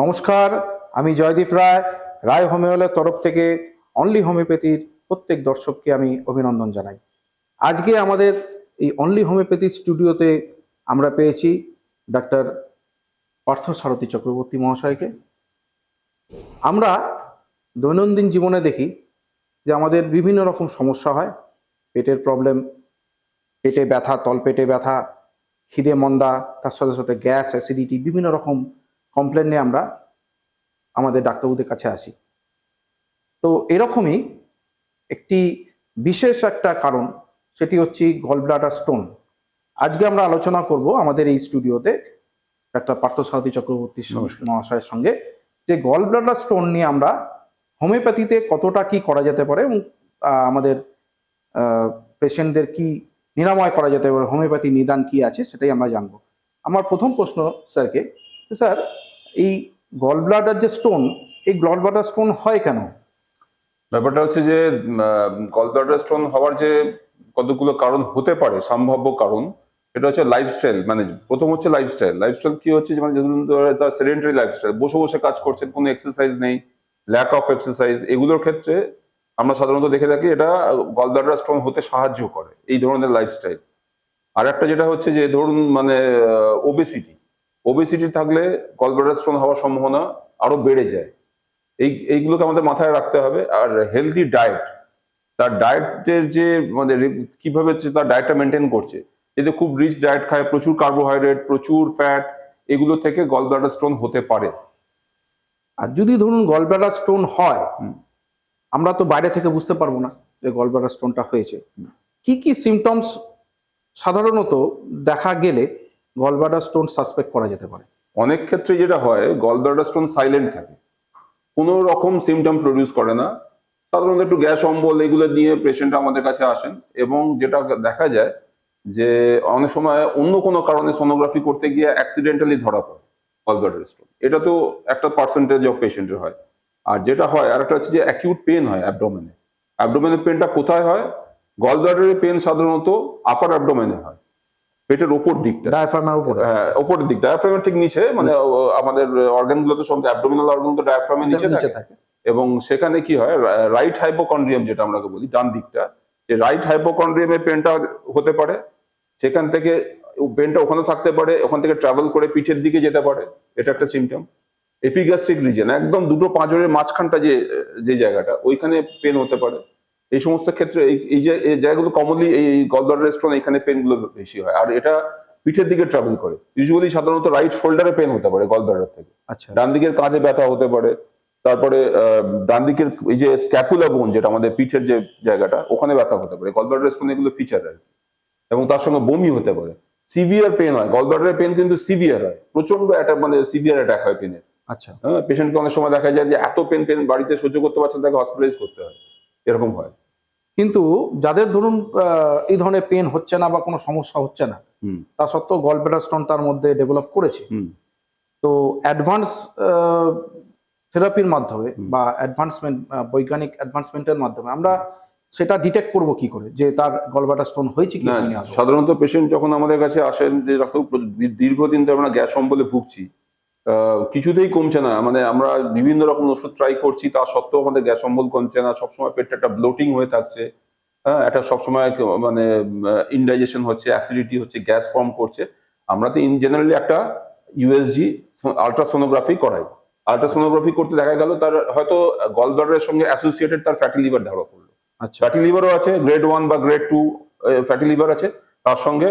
নমস্কার, আমি জয়দীপ রায় রায় হোমিওলের তরফ থেকে অনলি হোমিওপ্যাথির প্রত্যেক দর্শককে আমি অভিনন্দন জানাই। আজকে আমাদের এই অনলি হোমিওপ্যাথি স্টুডিওতে আমরা পেয়েছি ডাক্তার পার্থ সারথী চক্রবর্তী মহাশয়কে। আমরা দৈনন্দিন জীবনে দেখি যে আমাদের বিভিন্ন রকম সমস্যা হয়। পেটের প্রবলেম পেটে ব্যথা, তলপেটে ব্যথা, খিদে, মন্দা, তার সাথে সাথে গ্যাস, অ্যাসিডিটি, বিভিন্ন রকম কমপ্লেন নিয়ে আমরা আমাদের ডাক্তারবাবুদের কাছে আসি। তো এরকমই একটি বিশেষ একটা কারণ সেটি হচ্ছে গল ব্লাডার স্টোন আজকে আমরা আলোচনা করব আমাদের এই স্টুডিওতে ডাক্তার পার্থসারথী চক্রবর্তী মহাশয়ের সঙ্গে যে গল ব্লাডার স্টোন নিয়ে আমরা হোমিওপ্যাথিতে কতটা কি করা যেতে পারে এবং আমাদের পেশেন্টদের কি নিরাময় করা যেতে পারে হোমিওপ্যাথি নিদান কি আছে সেটাই আমরা জানব। আমার প্রথম প্রশ্ন স্যারকে স্যার, এই গল ব্লাডার যে স্টোন এই গল ব্লাডার স্টোন হয় কেন? ব্যাপারটা হচ্ছে যে গল ব্লাডার স্টোন হওয়ার যে কতগুলো কারণ হতে পারে, সম্ভাব্য কারণ এটা হচ্ছে লাইফস্টাইল মানে প্রথম হচ্ছে লাইফস্টাইল লাইফস্টাইল কি হচ্ছে মানে ধরে তার সেডেন্টারি লাইফস্টাইল বসে বসে কাজ করছেন, কোনো এক্সারসাইজ নেই ল্যাক অফ এক্সারসাইজ এগুলোর ক্ষেত্রে আমরা সাধারণত দেখে থাকি এটা গলব্লাডার স্টোন হতে সাহায্য করে, এই ধরনের লাইফস্টাইল আর একটা যেটা হচ্ছে যে, ধরুন মানে ওবেসিটি ওবেসিটি থাকলে গলব্লাডার স্টোন হওয়ার সম্ভাবনা আরও বেড়ে যায়। এই এইগুলোকে আমাদের মাথায় রাখতে হবে। আর হেলদি ডায়েট তার ডায়েটের যে মানে কীভাবে তার ডায়েটটা মেনটেন করছে। যদি খুব রিচ ডায়েট খায় প্রচুর কার্বোহাইড্রেট প্রচুর ফ্যাট এগুলো থেকে গল ব্লাডার স্টোন হতে পারে। আর যদি ধরুন গল ব্লাডার স্টোন হয়। আমরা তো বাইরে থেকে বুঝতে পারব না যে গল ব্লাডার স্টোনটা হয়েছে। কি কি সিমটমস সাধারণত দেখা গেলে গল ব্লাডার স্টোন সাসপেক্ট করা যেতে পারে। অনেক ক্ষেত্রে যেটা হয় গল ব্লাডার স্টোন সাইলেন্ট থাকে। কোনো রকম সিমটম প্রডিউস করে না। সাধারণত একটু গ্যাস, অম্বল এগুলো নিয়ে পেশেন্ট আমাদের কাছে আসেন এবং যেটা দেখা যায় যে অনেক সময় অন্য কোনো কারণে সোনোগ্রাফি করতে গিয়ে অ্যাক্সিডেন্টালি ধরা পড়ে গল ব্লাডার স্টোন এটা তো একটা পার্সেন্টেজ অফ পেশেন্টের হয়। আর যেটা হয় আর একটা হচ্ছে যে অ্যাকিউট পেন হয় অ্যাবডোমেনে অ্যাবডোমেনের পেনটা কোথায় হয়? গল ব্লাডারের পেন সাধারণত আপার অ্যাবডোমেনে হয়। পেটের ওপর দিকটা। ডায়াফ্রামের উপরে। হ্যাঁ ওপরের দিক। ডায়াফ্রামের ঠিক নিচে মানে আমাদের অর্গানগুলো তো সব অ্যাবডোমিনাল অর্গান তো ডায়াফ্রামের নিচে থাকে। থাকে। এবং সেখানে কি হয় রাইট হাইপোকন্ড্রিয়াম যেটা আমরা বলি ডান দিকটা যে রাইট হাইপোকন্ড্রিয়ামের পেনটা হতে পারে সেখান থেকে পেনটা ওখানে থাকতে পারে ওখান থেকে ট্রাভেল করে পিঠের দিকে যেতে পারে এটা একটা সিমটম এপিগ্যাস্ট্রিক রিজন একদম দুটো পাঁজরের মাঝখানটা যে যে জায়গাটা ওইখানে পেন হতে পারে। এই সমস্ত ক্ষেত্রে এই যে এই জায়গাগুলো কমনলি এই গলব্লাডার স্টোন এখানে পেনগুলো বেশি হয়। আর এটা পিঠের দিকে ট্রাভেল করে। ইউজুয়ালি সাধারণত রাইট শোল্ডারে পেন হতে পারে গলব্লাডার থেকে। আচ্ছা। ডান দিকের কাঁধে ব্যথা হতে পারে। তারপরে ডান দিকের এই যে স্ক্যাপুলা বোন যেটা আমাদের পিঠের যে জায়গাটা ওখানে ব্যথা হতে পারে। গলব্লাডার স্টোন এগুলো ফিচার আর। এবং তার সঙ্গে বমি হতে পারে। সিভিয়ার পেন হয়। গলব্লাডারের পেন কিন্তু সিভিয়ার হয়। প্রচণ্ড অ্যাটাক মানে সিভিয়ার অ্যাটাক হয় পেনের আচ্ছা। হ্যাঁ পেশেন্টকে অনেক সময় দেখা যায় যে এত পেন পেন বাড়িতে সহ্য করতে পারছেন তাকে হসপিটালাইজ করতে হয়। এরকম হয়। কিন্তু যাদের ধরুন আহ, এই ধরনের পেন হচ্ছে না বা কোনো সমস্যা হচ্ছে না তা সত্ত্বেও গল ব্লাডার স্টোন তার মধ্যে ডেভেলপ করেছে। তো অ্যাডভান্স থেরাপির মাধ্যমে বা অ্যাডভান্সমেন্ট বৈজ্ঞানিক অ্যাডভান্সমেন্টের মাধ্যমে আমরা সেটা ডিটেক্ট করব কি করে? যে তার গলবাটা স্টোন হয়েছে কি সাধারণত পেশেন্ট যখন আমাদের কাছে আসেন যে দীর্ঘদিন ধরে আমরা গ্যাস অম্বলে ভুগছি কিছুতেই কমছে না। মানে আমরা বিভিন্ন রকম ওষুধ ট্রাই করছি তা সত্ত্বেও আমাদের গ্যাস অম্বল কমছে না। সবসময় পেটটা একটা ব্লোটিং হয়ে থাকছে। হ্যাঁ একটা সবসময় মানে ইনডাইজেশন হচ্ছে অ্যাসিডিটি হচ্ছে গ্যাস ফর্ম করছে। আমরা তো ইন জেনারেলি একটা ইউএসজি আলট্রাসোনোগ্রাফি করাই। আলট্রাসোনোগ্রাফি করতে দেখা গেল তার হয়তো গল ব্লাডারের সঙ্গে অ্যাসোসিয়েটেড তার ফ্যাটি লিভার ধরা পড়ল আচ্ছা। ফ্যাটি লিভারও আছে গ্রেড ওয়ান বা গ্রেড টু ফ্যাটি লিভার আছে। তার সঙ্গে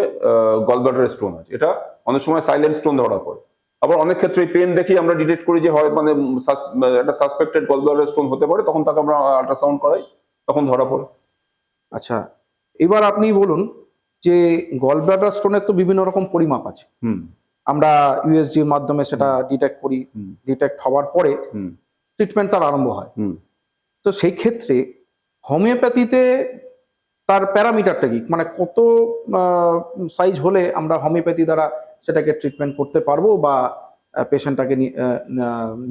গল ব্লাডার স্টোন আছে। এটা অনেক সময় সাইলেন্ট স্টোন ধরা পড়ে। আবার অনেক ক্ষেত্রে পেন দেখেই আমরা ডিটেক্ট করি যে হয় মানে একটা সাসপেক্টেড গল ব্লাডার স্টোন হতে পারে তখন তাকে আমরা আল্ট্রাসাউন্ড করাই তখন ধরা পড়ে। আচ্ছা এবার আপনি বলুন যে গল ব্লাডার স্টোনের তো বিভিন্ন রকম পরিমাপ আছে। হুম। আমরা ইউএসজির মাধ্যমে সেটা ডিটেক্ট করি ডিটেক্ট হওয়ার পরে হুম। ট্রিটমেন্ট তার আরম্ভ হয়। হুম। তো সেই ক্ষেত্রে হোমিওপ্যাথিতে তার প্যারামিটারটা কি? মানে কত সাইজ হলে আমরা হোমিওপ্যাথি দ্বারা সেটাকে ট্রিটমেন্ট করতে পারব বা পেশেন্টটাকে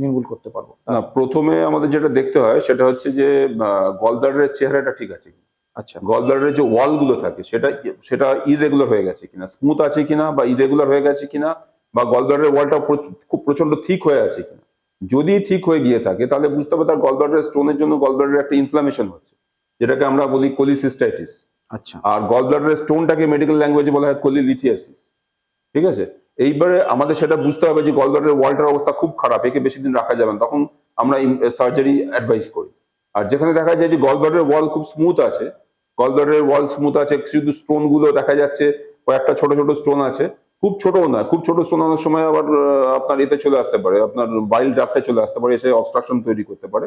নির্মূল করতে পারব। না প্রথমে আমাদের যেটা দেখতে হয় সেটা হচ্ছে যে গল ব্লাডারের চেহারাটা ঠিক আছে আচ্ছা। গল ব্লাডারের যে ওয়ালগুলো থাকে সেটা সেটা ইরেগুলার হয়ে গেছে কিনা স্মুথ আছে কিনা বা ইরেগুলার হয়ে গেছে কিনা বা গল ওয়ালটা খুব প্রচণ্ড থিক হয়ে আছে কিনা। যদি ঠিক হয়ে গিয়ে থাকে তাহলে বুঝতে হবে তার গলব্লাডার স্টোনের জন্য গলব্লাডার একটা ইনফ্লামেশন হচ্ছে। যেটাকে আমরা বলি কোলিসিস্টাইটিস আচ্ছা। আর গল ব্লাডারের স্টোনটাকে মেডিকেল ল্যাঙ্গুয়েজে বলা হয় কোলিলিথিয়াসিস ঠিক আছে? এইবারে আমাদের সেটা বুঝতে হবে যে গল ব্লাডারের ওয়ালটার অবস্থা খুব খারাপ, একে বেশি দিন রাখা যাবে তখন আমরা সার্জারি অ্যাডভাইস করি। আর যেখানে দেখা যায় যে গল ব্লাডারের ওয়াল খুব স্মুথ আছে গল ব্লাডারের ওয়াল স্মুথ আছে, শুধু স্টোনগুলো দেখা যাচ্ছে, কয়েকটা ছোট ছোট স্টোন আছে। খুব ছোট না, খুব ছোট স্টোন অনেক সময় আবার আপনার এতে চলে আসতে পারে, আপনার বাইল ড্রাফটে চলে আসতে পারে, এসে অবস্ট্রাকশন তৈরি করতে পারে।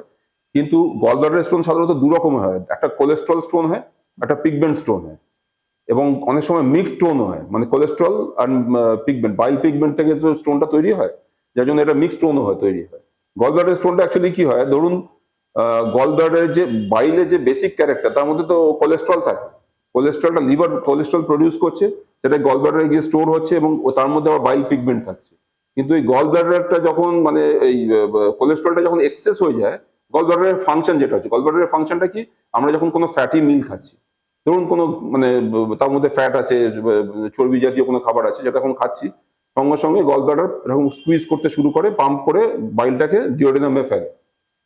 কিন্তু গল ব্লাডারের স্টোন সাধারণত দু রকমের হয়। একটা কোলেস্ট্রল স্টোন হয়, একটা পিগমেন্ট স্টোন হয়। এবং অনেক সময় মিক্সড স্টোনও হয়। মানে কোলেস্ট্রল আর পিগমেন্ট বাইল পিগমেন্ট থেকে যে স্টোনটা তৈরি হয়, যার জন্য এটা মিক্সড স্টোনও হয়, তৈরি হয়। গল ব্লাডারের স্টোনটা অ্যাকচুয়ালি কি হয়? ধরুন গল ব্লাডারের যে বাইলের যে বেসিক ক্যারেক্টার তার মধ্যে তো কোলেস্ট্রল থাকে। কোলেস্ট্রলটা লিভার কোলেস্ট্রল প্রডিউস করছে, সেটা গল ব্লাডারে গিয়ে স্টোর হচ্ছে এবং তার মধ্যে আবার বাইল পিগমেন্ট থাকছে। কিন্তু এই গল ব্লাডারটা যখন মানে এই কোলেস্ট্রলটা যখন এক্সেস হয়ে যায় গল ব্লাডারের ফাংশন যেটা হচ্ছে গল ব্লাডারের ফাংশনটা কি? আমরা যখন কোনো ফ্যাটি মিল খাচ্ছি ধরুন কোনো মানে তার মধ্যে ফ্যাট আছে, চর্বি জাতীয় কোনো খাবার আছে, যেটা এখন খাচ্ছি, সঙ্গে সঙ্গে গল ব্লাডার এরকম স্কুইজ করতে শুরু করে পাম্প করে বাইলটাকে ডিওডিনামে ফেলে।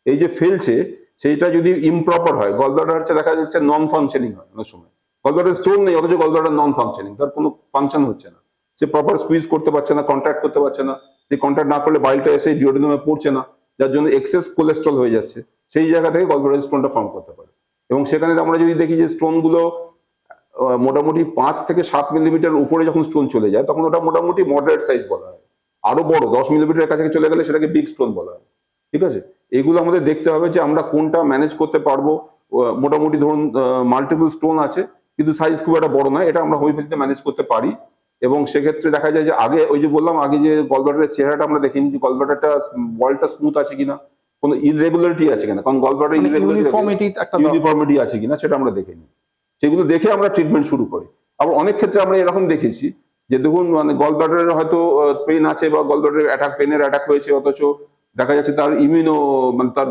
এই যে ফেলছে, সেইটা যদি ইমপ্রপার হয় গল ব্লাডার হচ্ছে দেখা যাচ্ছে নন ফাংশনিং হয় অনেক সময়। গল ব্লাডার স্টোন নেই, অথচ গল ব্লাডার নন ফাংশনিং তার কোনো ফাংশন হচ্ছে না। সে প্রপার স্কুইজ করতে পারছে না কন্ট্যাক্ট করতে পারছে না। যে কন্ট্যাক্ট না করলে বাইলটা এসে ডিওডিনামে পড়ছে না, যার জন্য এক্সেস কোলেস্ট্রল হয়ে যাচ্ছে। সেই জায়গা থেকে গল ব্লাডার স্টোনটা ফর্ম করতে পারে। এবং সেখানে আমরা যদি দেখি যে স্টোনগুলো মোটামুটি পাঁচ থেকে সাত মিলিমিটার উপরে যখন স্টোন চলে যায়, তখন ওটা মোটামুটি মডারেট সাইজ বলা হয়। আরও বড়, দশ মিলিমিটারের কাছে চলে গেলে সেটাকে বিগ স্টোন বলা হয়। ঠিক আছে? এগুলো আমাদের দেখতে হবে যে আমরা কোনটা ম্যানেজ করতে পারব। মোটামুটি ধরুন মাল্টিপল স্টোন আছে, কিন্তু সাইজ খুব একটা বড় নয়, এটা আমরা হোমিওপ্যাথিতে ম্যানেজ করতে পারি। এবং সেক্ষেত্রে দেখা যায় যে আগে, ওই যে বললাম, আগে যে গলব্লাডারের চেহারাটা আমরা দেখিনি, যে গলব্লাডারটা বলটা স্মুথ আছে কিনা। কোনো ইরেগুলারিটি আছে কিনা? কারণ গলব্লাডার ইউনিফর্মিটি মানে একটা ইউনিফর্মিটি আছে কিনা সেটা আমরা দেখে নিই। সেগুলো দেখে আমরা ট্রিটমেন্ট শুরু করি। আবার অনেক ক্ষেত্রে আমরা এরকম দেখেছি যে দেখুন মানে গল ব্লাডারের হয়তো পেন আছে বা গলব্লাডারের অ্যাটাক পেনের অ্যাটাক হয়েছে অথচ দেখা যাচ্ছে তার ইমিউনো মানে তার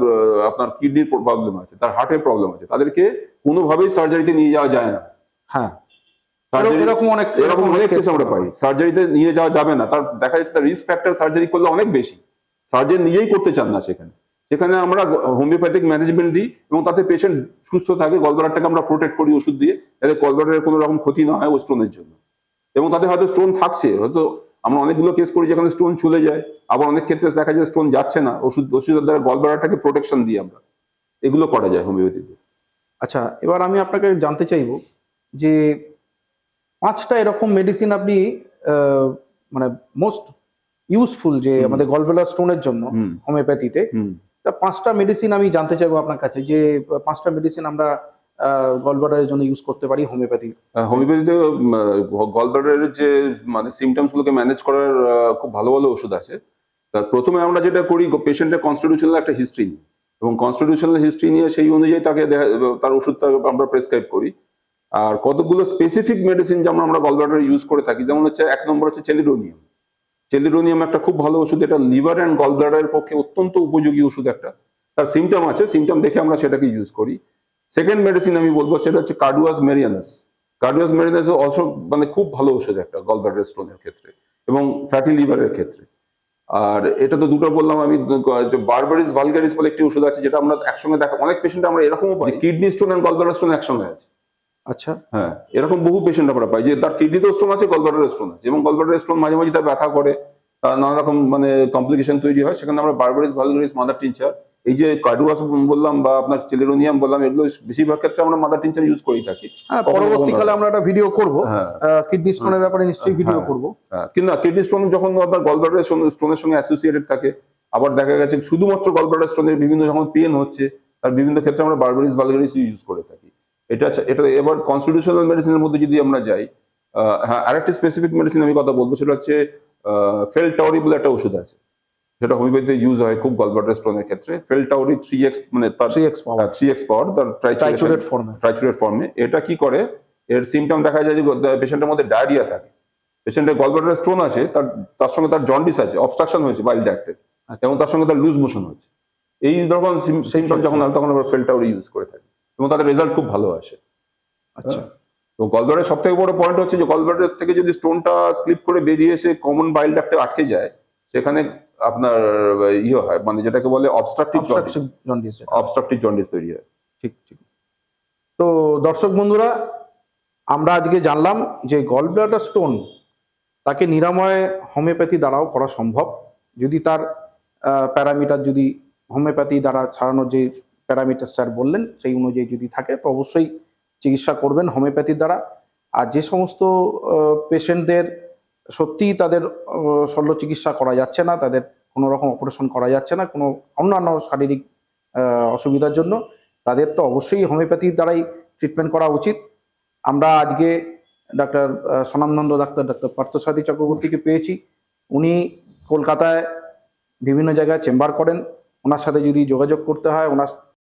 আপনার কিডনির প্রবলেম আছে তার হার্টের প্রবলেম আছে। তাদেরকে কোনোভাবেই সার্জারিতে নিয়ে যাওয়া যায় না। হ্যাঁ। এরকম অনেক এরকম অনেক কেস আমরা পাই। সার্জারিতে নিয়ে যাওয়া যাবে না। তার দেখা যাচ্ছে তার রিস্ক ফ্যাক্টর সার্জারি করলে অনেক বেশি। সার্জন নিজেই করতে চান না সেখানে। সেখানে আমরা হোমিওপ্যাথিক ম্যানেজমেন্ট দিই এবং তাতে পেশেন্ট সুস্থ থাকে গলব্লাডারটাকে আমরা প্রোটেক্ট করি ওষুধ দিয়ে যাতে গলব্লাডারের কোনো রকম ক্ষতি না হয় ও স্টোনের জন্য। এবং তাতে হয়তো স্টোন থাকছে হয়তো আমরা অনেকগুলো কেস করি যেখানে স্টোন চলে যায় আবার অনেক ক্ষেত্রে দেখা যায় স্টোন যাচ্ছে না ওষুধ ওষুধের দ্বারা গলব্লাডারটাকে প্রোটেকশন দিই আমরা। এগুলো করা যায় হোমিওপ্যাথিতে। আচ্ছা এবার আমি আপনাকে জানতে চাইব যে পাঁচটা এরকম মেডিসিন আপনি মানে মোস্ট ইউজফুল যে আমাদের গলবেলার স্টোনের জন্য হোমিওপ্যাথিতে। হুম। তা পাঁচটা মেডিসিন আমি জানতে চাইব আপনার কাছে যে, পাঁচটা মেডিসিন আমরা গলবেলার জন্য ইউজ করতে পারি হোমিওপ্যাথি হোমিওপ্যাথিতে গলব্লাডারের যে মানে সিমটমস গুলোকে ম্যানেজ করার খুব ভালো ভালো ওষুধ আছে। তার প্রথমে আমরা যেটা করি পেশেন্টের কনস্টিটিউশনাল একটা হিস্ট্রি নিই এবং কনস্টিটিউশনাল হিস্ট্রি নিয়ে সেই অনুযায়ী তাকে তার ওষুধটা আমরা প্রেসক্রাইব করি। আর কতগুলো স্পেসিফিক মেডিসিন যেমন আমরা গলব্লাডারে ইউজ করে থাকি, যেমন হচ্ছে, এক নম্বর হচ্ছে চেলিডোনিয়াম চেলিডোনিয়াম একটা খুব ভালো ওষুধ, এটা লিভার অ্যান্ড গল গলব্লাডারের পক্ষে অত্যন্ত উপযোগী ওষুধ একটা। তার সিমটম আছে সিমটম দেখে আমরা সেটাকে ইউজ করি। সেকেন্ড মেডিসিন আমি বলব, সেটা হচ্ছে Carduus marianus Carduus marianus also মানে খুব ভালো ওষুধ একটা গল গলব্লাডার স্টোনের ক্ষেত্রে এবং ফ্যাটি লিভারের ক্ষেত্রে। আর এটা তো দুটো বললাম আমি বারবারিস ভালগারিস বলে একটি ওষুধ আছে, যেটা আমরা একসঙ্গে দেখা অনেক পেশেন্ট আমরা এরকমও পাই। Kidney stone and gallbladder stone একসঙ্গে আছে। আচ্ছা। হ্যাঁ এরকম বহু পেশেন্ট আমরা পাই যে তার কিডনিতেও স্টোন আছে গলব্লাডার স্টোন আছে। এবং গলব্লাডার স্টোন মাঝে মাঝে তার ব্যথা করে তার নানা রকম মানে কমপ্লিকেশন তৈরি হয়। সেখানে আমরা বারবারিস ভালগারিস মাদার টিনচার এই যে কার্ডুয়াস বললাম বা আপনার চেলেরোনিয়াম বললাম এগুলো বেশিরভাগ ক্ষেত্রে আমরা মাদার টিনচার ইউজ করেই থাকি। হ্যাঁ পরবর্তীকালে আমরা একটা ভিডিও করব। কিডনি স্টোনের ব্যাপারে নিশ্চয়ই ভিডিও হ্যাঁ। করব। হ্যাঁ, কিন্তু না কিডনি স্টোন যখন আপনার গলব্লাডার স্টোনের সঙ্গে অ্যাসোসিয়েটেড থাকে আবার দেখা গেছে শুধুমাত্র গলব্লাডার স্টোনের বিভিন্ন যখন পেন হচ্ছে তার বিভিন্ন ক্ষেত্রে আমরা বারবারিস ভালগারিস ইউজ করে থাকি। এটা এটা এবার কনস্টিটিউশনাল মেডিসিনের মধ্যে যদি আমরা যাই হ্যাঁ আরেকটা স্পেসিফিক মেডিসিন আমি কথা বলব সেটা হচ্ছে ফেল টাউরি বলে একটা ওষুধ আছে। সেটা হোমিওপ্যাথিতে ইউজ হয় খুব গলব্লাডার স্টোনের ক্ষেত্রে। ফেল টাউরি থ্রি এক্স মানে তার three x power three x power তার ট্রাইচুরেট ফর্মে ট্রাইচুরেট ফর্মে এটা কি করে? এর সিমটম দেখা যায় যে পেশেন্টের মধ্যে ডায়রিয়া থাকে। পেশেন্টের গলব্লাডার স্টোন আছে তার তার সঙ্গে তার জন্ডিস আছে অবস্ট্রাকশন হয়েছে বাইল ড্যাক্টের এবং তার সঙ্গে তার লুজ মোশন হচ্ছে এই রকম সিমটম যখন তখন আমরা ফেলটাউরি ইউজ করে থাকি। এবং তাদের রেজাল্ট খুব ভালো আসে। আচ্ছা। তো গলব্লাডারের সব থেকে বড় পয়েন্ট হচ্ছে যে গলব্লাডার থেকে যদি স্টোনটা স্লিপ করে বেরিয়ে এসে কমন বাইল ডাক্টে আটকে যায় সেখানে আপনার ইয়ে হয়। মানে যেটাকে বলে অবস্ট্রাকটিভ জন্ডিস অবস্ট্রাকটিভ জন্ডিস তৈরি হয়। ঠিক ঠিক। তো দর্শক বন্ধুরা আমরা আজকে জানলাম যে গল ব্লাডার স্টোন তাকে নিরাময় হোমিওপ্যাথি দ্বারাও করা সম্ভব। যদি তার প্যারামিটার যদি হোমিওপ্যাথি দ্বারা ছাড়ানোর যে প্যারামিটার স্যার বললেন, সেই অনুযায়ী যদি থাকে, তো অবশ্যই চিকিৎসা করবেন হোমিওপ্যাথির দ্বারা। আর যে সমস্ত পেশেন্টদের সত্যিই তাদের শল্য চিকিৎসা করা যাচ্ছে না, তাদের কোনো রকম অপারেশন করা যাচ্ছে না, কোনো অন্যান্য শারীরিক অসুবিধার জন্য, তাদের তো অবশ্যই হোমিওপ্যাথির দ্বারাই ট্রিটমেন্ট করা উচিত। আমরা আজকে ডাক্তার সনামনন্দ ডাক্তার ডাক্তার পার্থসারথী চক্রবর্তীকে পেয়েছি। উনি কলকাতায় বিভিন্ন জায়গায় চেম্বার করেন। ওনার সাথে যদি যোগাযোগ করতে হয়, ওনার